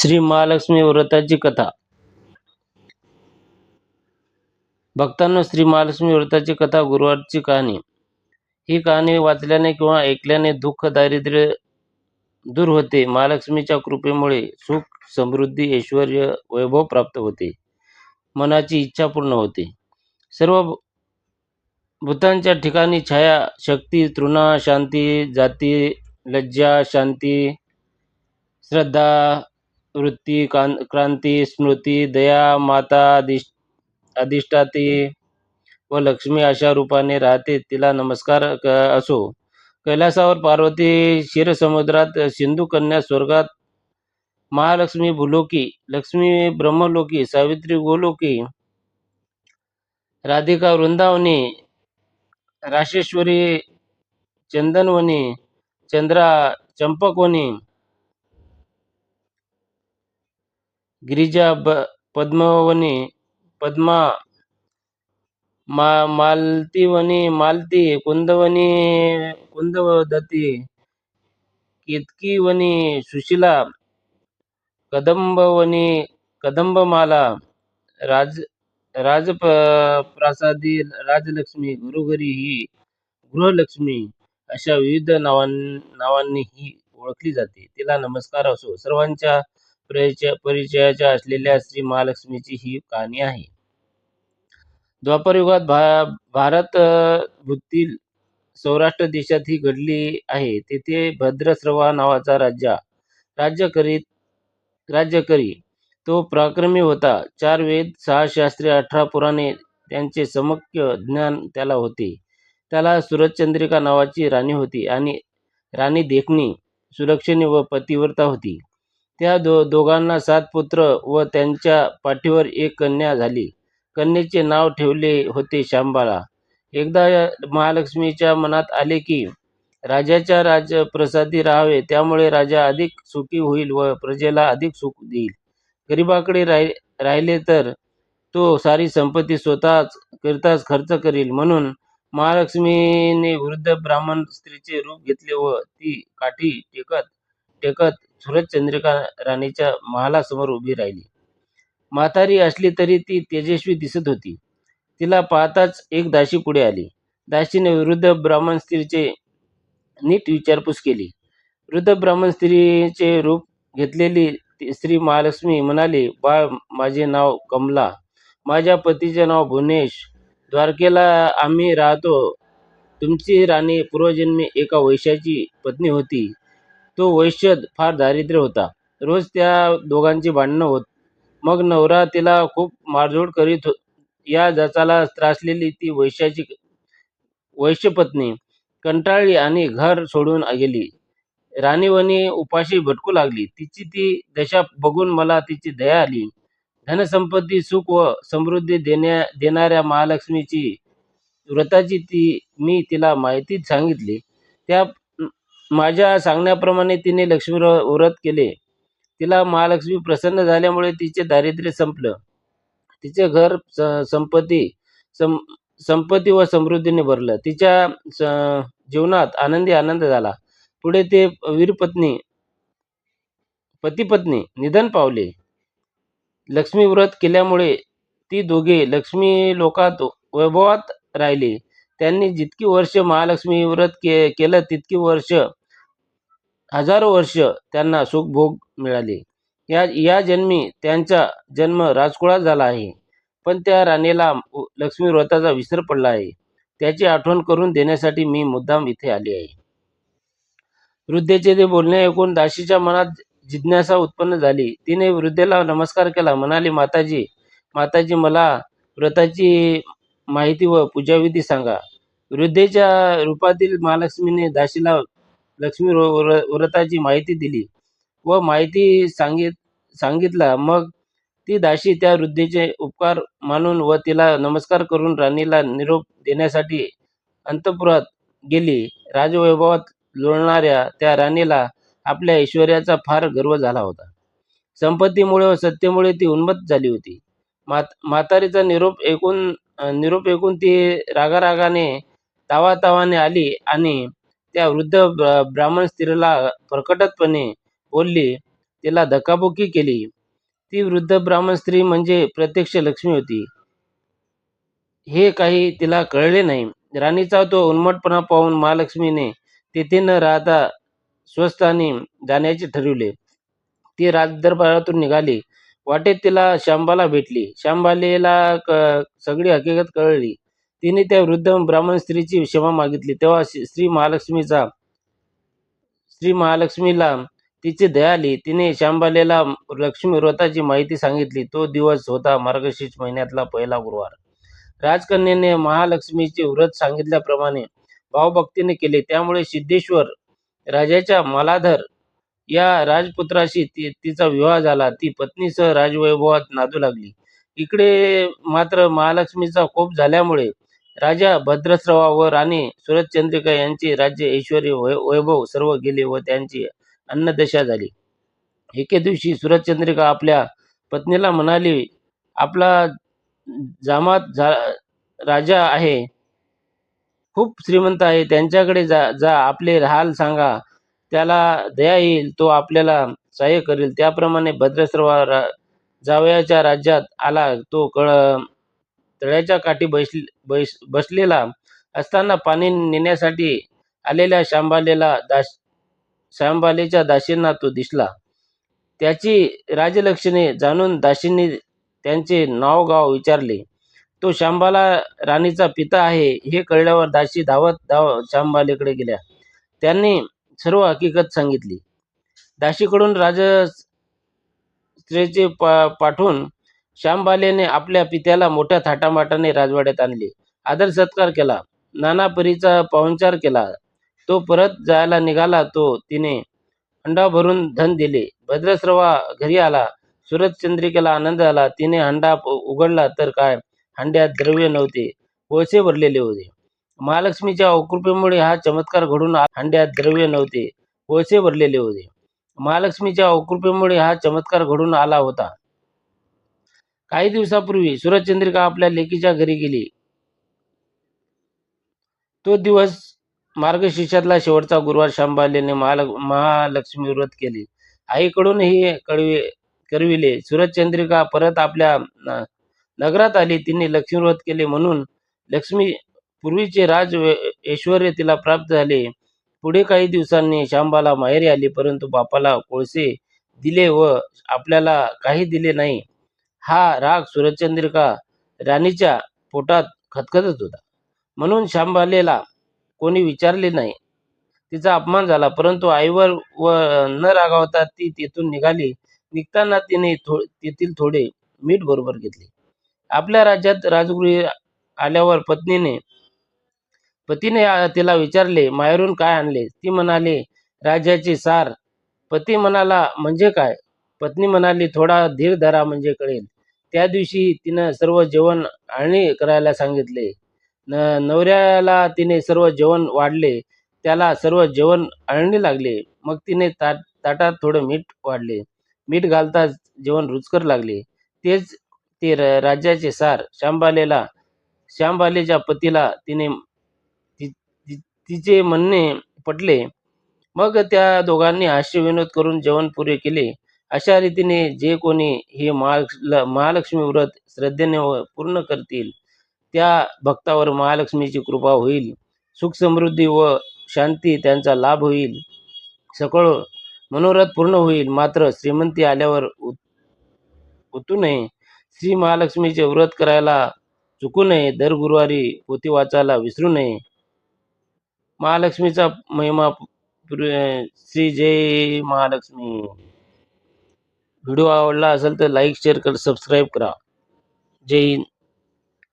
श्री महालक्ष्मी व्रताची कथा. भक्तांना श्री महालक्ष्मी व्रताची कथा गुरुवारची कहाणी. ही कहाणी वाचल्याने किंवा ऐकल्याने दुःख दारिद्र्य दूर होते. महालक्ष्मीच्या कृपेमुळे सुख समृद्धी ऐश्वर वैभव प्राप्त होते. मनाची इच्छा पूर्ण होते. सर्व भूतांच्या ठिकाणी छाया शक्ती तृणा शांती जाती लज्जा शांती श्रद्धा वृत्ती कां क्रांती स्मृती दया माता अधिष् अधिष्ठाती व लक्ष्मी अशा रूपाने राहते. तिला नमस्कार क असो. कैलासावर पार्वती क्षीरसमुद्रात सिंधू कन्या स्वर्गात महालक्ष्मी भूलोकी लक्ष्मी ब्रह्मलोकी सावित्री गोलोकी राधिका वृंदावनी राशेश्वरी चंदनवनी चंद्रा चंपकवनी गिरिजा ब पद्मवनी पद्मा मा मालतीवनी मालती कुंदवनी कुंदवदती केतकीवनी सुशिला कदंबवनी कदंबमाला राज राज प्रासादी राजलक्ष्मी घरोघरी ही गृहलक्ष्मी अशा विविध नावां नावांनी ही ओळखली जाते. तिला नमस्कार असो. सर्वांच्या परिचय परिचयाच्या असलेल्या श्री महालक्ष्मीची ही कहाणी आहे. द्वापर युगात भा भारत भूतील सौराष्ट्र देशात ही घडली आहे. तेथे भद्रश्रवा नावाचा राजा राज्य करीत राज्य करी. तो पराक्रमी होता. चार वेद सहा शास्त्रे अठरा पुराणे त्यांचे समक्य ज्ञान त्याला होते. त्याला सूरजचंद्रिका नावाची राणी होती आणि राणी देखणी सुलक्षणी व पतिव्रता होती. त्या दो दोघांना सात पुत्र व त्यांच्या पाठीवर एक कन्या झाली. कन्येचे नाव ठेवले होते शांबाला एकदा महालक्ष्मीच्या मनात आले की राजाच्या राजप्रसादी राहावे त्यामुळे राजा अधिक सुखी होईल व प्रजेला अधिक सुख देईल. गरिबाकडे राहि राहिले तर तो सारी संपत्ती स्वतःच करताच खर्च करील. म्हणून महालक्ष्मीने वृद्ध ब्राह्मण स्त्रीचे रूप घेतले व ती काठी टेकत टेकत सुरचंद्रिका राणीच्या महालासमोर उभी राहिली. म्हातारी असली तरी ती तेजस्वी दिसत होती. तिला पाहताच एक दाशी पुढे आली. दाशीने वृद्ध ब्राह्मण स्त्रीचे नीट विचारपूस केली. वृद्ध ब्राह्मण स्त्रीचे रूप घेतलेली स्त्री महालक्ष्मी म्हणाली बाळ माझे नाव कमला. माझ्या पतीचे नाव भुवनेश. द्वारकेला आम्ही राहतो. तुमची राणी पूर्वजन्मी एका वैशाची पत्नी होती. तो वैश्य फार दारिद्र्य होता. रोज त्या दोघांची भांडणं होत. मग नवरा तिला खूप मारझोड करीत हो या जचाला त्रासलेली ती वैश्याची वैश्यपत्नी कंटाळली आणि घर सोडून गेली. राणीवणी उपाशी भटकू लागली. तिची ती दशा बघून मला तिची दया आली. धनसंपत्ती सुख व समृद्धी देण्या देणाऱ्या महालक्ष्मीची व्रताची ती मी तिला माहिती सांगितली. त्या माझ्या सांगण्याप्रमाणे तिने लक्ष्मी व्रत केले. तिला महालक्ष्मी प्रसन्न झाल्यामुळे तिचे दारिद्र्य संपलं. तिचे घर स- संपत्ती सं संपत्ती व समृद्धीने भरलं. तिच्या स- जीवनात आनंदी आनंद झाला. पुढे ते वीरपत्नी पतिपत्नी निधन पावले. लक्ष्मी व्रत केल्यामुळे ती दोघे लक्ष्मी लोकात वैभवात राहिले. त्यांनी जितकी वर्ष महालक्ष्मी व्रत के केलं तितकी वर्ष हजारो वर्ष त्यांना सुखभोग मिळाले. या या जन्मी त्यांचा जन्म राजकुळात झाला आहे. पण त्या राणीला लक्ष्मी व्रताचा विसर पडला आहे. त्याची आठवण करून देण्यासाठी मी मुद्दाम इथे आले आहे. वृद्धेचे ते बोलणे ऐकून दाशीच्या मनात जिज्ञासा उत्पन्न झाली. तिने वृद्धेला नमस्कार केला. म्हणाली माताजी माताजी मला व्रताची माहिती व पूजाविधी सांगा. वृद्धेच्या रूपातील महालक्ष्मीने दाशीला लक्ष्मी व्र- व्र- व्रताची माहिती दिली व माहिती सांगित सांगितला. मग ती दाशी त्या वृद्धेचे उपकार मानून व तिला नमस्कार करून राणीला निरोप देण्यासाठी अंतपुरात गेली. राजवैभवात लोळणाऱ्या त्या राणीला आपल्या ऐश्वर्याचा फार गर्व झाला होता. संपत्तीमुळे व सत्तेमुळे ती उन्मत्त झाली होती. मात म्हातारीचा निरोप ऐकून निरोप ऐकून ती रागारागाने तावातावाने आली आणि त्या वृद्ध ब्र- ब्राह्मण स्त्रीला प्रकटपणे बोलली तिला धक्काबुक्की केली. ती वृद्ध ब्राह्मण स्त्री म्हणजे प्रत्यक्ष लक्ष्मी होती. हे काही तिला कळले नाही. राणीचा तो उन्मटपणा पाहून महालक्ष्मीने तेथे न राहता स्वस्थानी जाण्याचे ठरविले. ती राजदरबारातून निघाली. वाटेत तिला शांबाला भेटली. शांबालेला क सगळी हकीकत कळली. तिने त्या वृद्ध ब्राह्मण स्त्रीची क्षमा मागितली. तेव्हा श्री महालक्ष्मीचा श्री महालक्ष्मीला तिची दया आली. तिने शांबालेला लक्ष्मी व्रताची माहिती सांगितली. तो दिवस होता मार्गशीर्ष महिन्यातला पहिला गुरुवार. राजकन्याने महालक्ष्मीचे व्रत सांगितल्याप्रमाणे भावभक्तीने केले. त्यामुळे सिद्धेश्वर राजाच्या मालाधर या राजपुत्राशी ती तिचा विवाह झाला. ती पत्नीसह राजवैभवात नादू लागली. इकडे मात्र महालक्ष्मीचा कोप झाल्यामुळे राजा भद्रश्रवा व राणी सुरतचंद्रिका यांची राज्य ऐश्वरी वै वैभव सर्व गेले व त्यांची अन्नदशा झाली. एके दिवशी सुरतचंद्रिका आपल्या पत्नीला म्हणाली आपला जामात जा राजा आहे. खूप श्रीमंत आहे. त्यांच्याकडे जा जा. आपले हाल सांगा. त्याला दया येईल. तो आपल्याला सहाय्य करेल. त्याप्रमाणे भद्रश्रवा रा जावयाच्या राज्यात आला. तो कळ तळ्याच्या काठी बसले बैस बसलेला असताना पाणी नेण्यासाठी आलेल्या शांबालेला दास शांबालेच्या दासींना तो दिसला. त्याची राजलक्षणे जाणून दासींनी त्यांचे नाव गाव विचारले तो शांबाला राणीचा पिता आहे हे कळल्यावर दासी धावत धाव शांबालेकडे गेल्या. त्यांनी सर्व हकीकत सांगितली. दाशीकडून राजस्त्रीचे पा पाठवून श्यामबालेने आपल्या पित्याला मोठ्या थाटामाटाने राजवाड्यात आणले. आदर सत्कार केला. नाना परीचा पाहुणचार केला. तो परत जायला निघाला तो तिने हंडा भरून धन दिले. भद्रश्रवा घरी आला. सुरतचंद्रिकेला आनंद आला तिने हंडा उघडला तर काय? हंड्यात द्रव्य नव्हते. कोळसे भरलेले होते. महालक्ष्मीच्या अकृपेमुळे हा चमत्कार घडून हंड्यात द्रव्य नव्हते. कोळसे भरलेले होते. महालक्ष्मीच्या अकृपेमुळे हा चमत्कार घडून आला होता. काही दिवसापूर्वी सूरजचंद्रिका आपल्या लेकीच्या घरी गेली. तो दिवस मार्गशीर्षातला शेवटचा गुरुवार शांबालेने महालक्ष्मी व्रत केले. आईकडून हे कळवे करविले. सूरजचंद्रिका परत आपल्या नगरात आली. तिने लक्ष्मी व्रत केले म्हणून लक्ष्मी पूर्वीचे राज ऐश्वर तिला प्राप्त झाले. पुढे काही दिवसांनी शांबाला माहेरी आली परंतु बापाला कोळसे दिले व आपल्याला काही दिले नाही. हा राग सुरचंद्रिका राणीच्या पोटात खतखतत होता. म्हणून शांबालेला कोणी विचारले नाही. तिचा अपमान झाला परंतु आईवर व न रागावता ती तेथून निघाली. निघताना तिने थो तेथील थोडे मीठ बरोबर घेतले. आपल्या राज्यात राजगृही आल्यावर पत्नीने पतीने तिला विचारले माहेरून काय आणले? ती म्हणाले राजाचे सार. पती म्हणाला म्हणजे काय? पत्नी म्हणाली थोडा धीर धरा म्हणजे कळेल. त्या दिवशी तिनं सर्व जेवण आळणी करायला सांगितले. न नवऱ्याला तिने सर्व जेवण वाढले त्याला सर्व जेवण आळणी लागले. मग तिने ताट ताटात थोडं मीठ वाढले. मीठ घालताच जेवण रुचकर लागले. तेच ते राज्याचे सार श्यामबालेला श्यामबालेच्या पतीला तिने ति- ति- तिचे म्हणणे पटले. मग त्या दोघांनी हास्यविनोद करून जेवण पुरे केले. अशा रीतीने जे कोणी हे महाल महालक्ष्मी व्रत श्रद्धेने व पूर्ण करतील त्या भक्तावर महालक्ष्मीची कृपा होईल सुख समृद्धी व शांती त्यांचा लाभ होईल सकळ मनोरथ पूर्ण होईल. मात्र श्रीमंती आल्यावर उत उतू नये. श्री महालक्ष्मीचे व्रत करायला चुकू नये. दर गुरुवारी पोथी वाचायला विसरू नये. महालक्ष्मीचा महिमा श्री जय महालक्ष्मी. व्हिडिओ आवडला असेल तर लाईक शेअर कर सबस्क्राईब करा. जय हिंद.